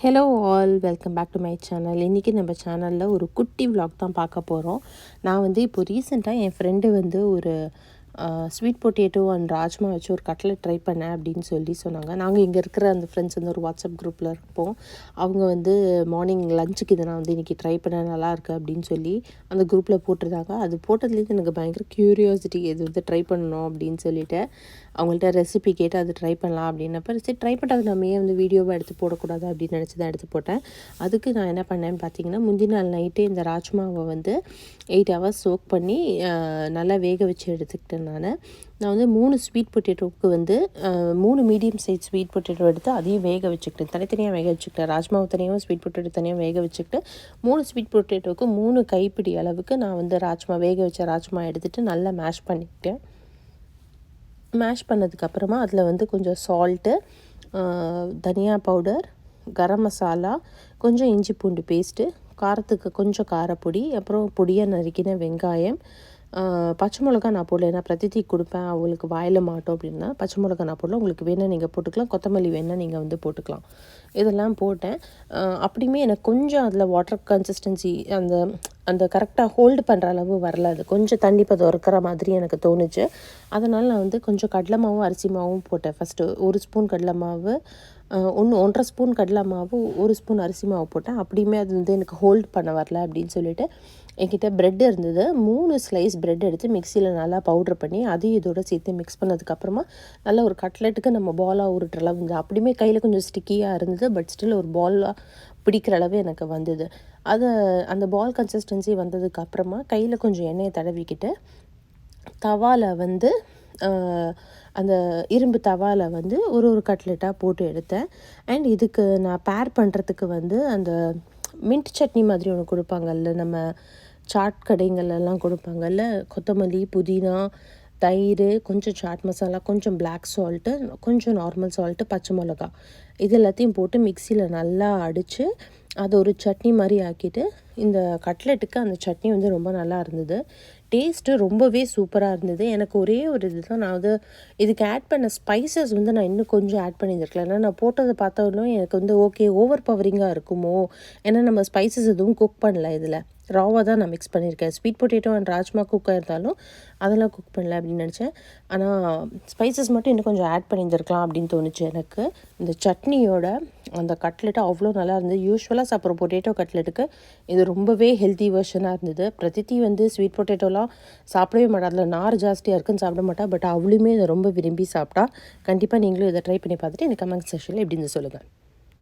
Hello all welcome back to my channel இன்றைக்கி நம்ம சேனலில் ஒரு குட்டி vlog தான் பார்க்க போகிறோம் நான் வந்து இப்போ ரீசெண்டாக என் ஃப்ரெண்டு வந்து ஒரு ஸ்வீட் பொட்டேட்டோ அண்ட் ராஜ்மா வச்சு ஒரு கட்லட் ட்ரை பண்ணேன் அப்படின்னு சொல்லி சொன்னாங்க. நாங்கள் இங்கே இருக்கிற அந்த ஃப்ரெண்ட்ஸ் வந்து ஒரு வாட்ஸ்அப் குரூப்பில் இருப்போம். அவங்க வந்து மார்னிங் லஞ்சுக்கு இதை நான் வந்து இன்றைக்கி ட்ரை பண்ண நல்லாயிருக்கு அப்படின்னு சொல்லி அந்த குரூப்பில் போட்டிருந்தாங்க. அது போட்டதுலேருந்து எனக்கு பயங்கர க்யூரியாசிட்டி இது வந்து ட்ரை பண்ணணும் அப்படின்னு சொல்லிட்டு அவங்கள்ட்ட ரெசிபி கேட்டு அது ட்ரை பண்ணலாம் அப்படின்னப்ப சரி ட்ரை பண்ணுறது நம்ம ஏன் வந்து வீடியோவை எடுத்து போடக்கூடாது அப்படின்னு நினச்சி தான் எடுத்து போட்டேன். அதுக்கு நான் என்ன பண்ணேன்னு பார்த்தீங்கன்னா முந்தின நாள் நைட்டே இந்த ராஜ்மாவை வந்து எயிட் ஹவர்ஸ் சோக் பண்ணி நல்லா வேக வச்சு எடுத்துக்கிட்டேன். நான் நான் வந்து மூணு ஸ்வீட் பொட்டேட்டோவுக்கு வந்து மூணு மீடியம் சைஸ் ஸ்வீட் பொட்டேட்டோ எடுத்து அதையும் வேக வச்சுக்கிட்டேன். தனித்தனியாக வேக வச்சுக்கிட்டேன். ராஜ்மாவை தனியாக ஸ்வீட் பொட்டேட்டோ தனியாக வேக வச்சுக்கிட்டு மூணு ஸ்வீட் பொட்டேட்டோவுக்கு மூணு கைப்பிடி அளவுக்கு நான் வந்து ராஜ்மா வேக வச்ச ராஜ்மா எடுத்துகிட்டு நல்லா மேஷ் பண்ணிக்கிட்டேன். மேஷ் பண்ணதுக்கப்புறமா அதில் வந்து கொஞ்சம் சால்ட்டு தனியா பவுடர் கரம் மசாலா கொஞ்சம் இஞ்சி பூண்டு பேஸ்ட்டு காரத்துக்கு கொஞ்சம் காரப்பொடி அப்புறம் பொடியாக நறுக்கின வெங்காயம் பச்சை மிளகா நான் போடல. ஏன்னா பிரதித்தி கொடுப்பேன். அவங்களுக்கு வாயில் மாட்டோம் அப்படின்னா பச்சை மிளகா நான் போடல. உங்களுக்கு வேணால் நீங்கள் போட்டுக்கலாம். கொத்தமல்லி வேணால் நீங்கள் வந்து போட்டுக்கலாம். இதெல்லாம் போட்டேன். அப்படியுமே எனக்கு கொஞ்சம் அதில் வாட்டர் கன்சிஸ்டன்சி அந்த அந்த கரெக்டாக ஹோல்டு பண்ணுற அளவு வரல. அது கொஞ்சம் தண்ணி பதம் இருக்கிற மாதிரி எனக்கு தோணுச்சு. அதனால் நான் வந்து கொஞ்சம் கடலை மாவும் அரிசி மாவும் போட்டேன். ஃபஸ்ட்டு ஒரு ஸ்பூன் கடலை மாவு ஒன்று ஒன்றரை ஸ்பூன் கடலை மாவு ஒரு ஸ்பூன் அரிசி மாவு போட்டேன். அப்படியுமே அது வந்து எனக்கு ஹோல்ட் பண்ண வரல அப்படின்னு சொல்லிட்டு என்கிட்ட ப்ரெட் இருந்தது. மூணு ஸ்லைஸ் ப்ரெட் எடுத்து மிக்சியில் நல்லா பவுட்ரு பண்ணி அதையும் இதோட சேர்த்து மிக்ஸ் பண்ணதுக்கப்புறமா நல்லா ஒரு கட்லெட்டுக்கு நம்ம பாலாக உருட்டுற அளவு இருந்தது. அப்படியுமே கையில் கொஞ்சம் ஸ்டிக்கியாக இருந்தது. பட் ஸ்டில் ஒரு பாலாக பிடிக்கிற அளவு எனக்கு வந்தது. அது அந்த பால் கன்சிஸ்டன்சி வந்ததுக்கு அப்புறமா கையில் கொஞ்சம் எண்ணெயை தடவிக்கிட்டு தவாவில் வந்து அந்த இரும்பு தவாவில் வந்து ஒரு ஒரு கட்லெட்டாக போட்டு எடுத்தேன். அண்ட் இதுக்கு நான் பேர் பண்ணுறதுக்கு வந்து அந்த மின்ட் சட்னி மாதிரி ஒன்று கொடுப்பாங்கல்ல நம்ம சாட் கடைங்கள்லாம் கொடுப்பாங்கல்ல கொத்தமல்லி புதினா தயிர் கொஞ்சம் சாட் மசாலா கொஞ்சம் பிளாக் சால்ட்டு கொஞ்சம் நார்மல் சால்ட்டு பச்சை மிளகா. இது எல்லாத்தையும் போட்டு மிக்சியில் நல்லா அடித்து அதை ஒரு சட்னி மாதிரி ஆக்கிட்டு இந்த கட்லெட்டுக்கு அந்த சட்னி வந்து ரொம்ப நல்லா இருந்தது. டேஸ்ட்டு ரொம்பவே சூப்பராக இருந்தது. எனக்கு ஒரே ஒரு இது தான் நான் வந்து இதுக்கு ஆட் பண்ண ஸ்பைசஸ் வந்து நான் இன்னும் கொஞ்சம் ஆட் பண்ணியிருக்கலாம் ஏன்னா நான் போட்டதை பார்த்தாலும் எனக்கு வந்து ஓகே ஓவர் பவரிங்காக இருக்குமோ? ஏன்னா நம்ம ஸ்பைசஸ் எதுவும் குக் பண்ணல இதில். ராவாக தான் நான் மிக்ஸ் பண்ணியிருக்கேன். ஸ்வீட் பொட்டேட்டோ அண்ட் ராஜ்மா குக்காக இருந்தாலும் அதெல்லாம் குக் பண்ணல அப்படின்னு நினச்சேன். ஆனால் ஸ்பைசஸ் மட்டும் இன்னும் கொஞ்சம் ஆட் பண்ணியிருந்துருக்கலாம் அப்படின்னு தோணுச்சு எனக்கு. இந்த சட்னியோட அந்த கட்லெட்டு அவ்வளோ நல்லா இருந்தது. யூஸ்வலாக சாப்பிட்ற பொட்டேட்டோ கட்லெட்டுக்கு இது ரொம்பவே ஹெல்த்தி வெர்ஷனாக இருந்தது. பிரதித்தி வந்து ஸ்வீட் பொட்டேட்டோலாம் சாப்பிடவே மாட்டா. அதில் நார் ஜாஸ்தியாக இருக்குன்னு சாப்பிட மாட்டா. பட் அவளுமே இதை ரொம்ப விரும்பி சாப்பிட்டா. கண்டிப்பாக நீங்களும் இதை ட்ரை பண்ணி பார்த்துட்டு எனக்கு கமெண்ட் செஷனில் எப்படின்னு சொல்லுங்கள்